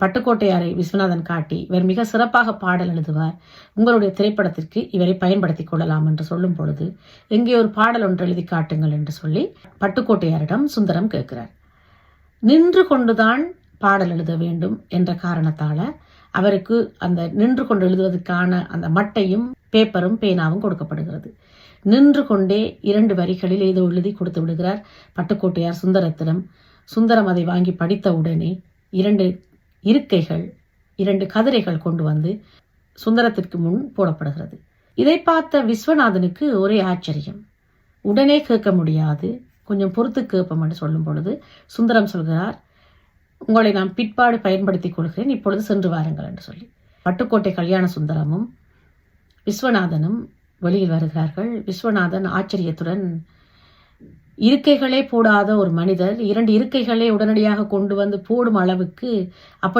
பட்டுக்கோட்டையாரை விஸ்வநாதன் காட்டி இவர் மிக சிறப்பாக பாடல் எழுதுவார். உங்களுடைய திரைப்படத்திற்கு இவரை பயன்படுத்திக் கொள்ளலாம் என்று சொல்லும் பொழுது எங்கே ஒரு பாடல் ஒன்று எழுதி காட்டுங்கள் என்று சொல்லி பட்டுக்கோட்டையாரிடம் சுந்தரம் கேட்கிறார். நின்று கொண்டுதான் பாடல் எழுத வேண்டும் என்ற காரணத்தால அவருக்கு அந்த நின்று கொண்டு எழுதுவதற்கான அந்த மட்டையும் பேப்பரும் பேனாவும் கொடுக்கப்படுகிறது. நின்று கொண்டே இரண்டு வரிகளில் ஏதோ எழுதி கொடுத்து விடுகிறார் பட்டுக்கோட்டையார் சுந்தரத்திடம். சுந்தரம் அதை வாங்கி படித்த உடனே இரண்டு இருக்கைகள் இரண்டு கதிரைகள் கொண்டு வந்து சுந்தரத்திற்கு முன் போடப்படுகிறது. இதை பார்த்த விஸ்வநாதனுக்கு ஒரே ஆச்சரியம். உடனே கேட்க முடியாது. கொஞ்சம் பொறுத்து கேட்போம் என்று சொல்லும் பொழுது சுந்தரம் சொல்கிறார் உங்களை நான் பிற்பாடு பயன்படுத்திக் கொள்கிறேன். இப்பொழுது சென்று வாருங்கள் என்று சொல்லி. பட்டுக்கோட்டை கல்யாண சுந்தரமும் விஸ்வநாதனும் வெளியில் வருகிறார்கள். விஸ்வநாதன் ஆச்சரியத்துடன் இருக்கைகளே போடாத ஒரு மனிதர் இரண்டு இருக்கைகளை உடனடியாக கொண்டு வந்து போடும் அளவுக்கு அப்ப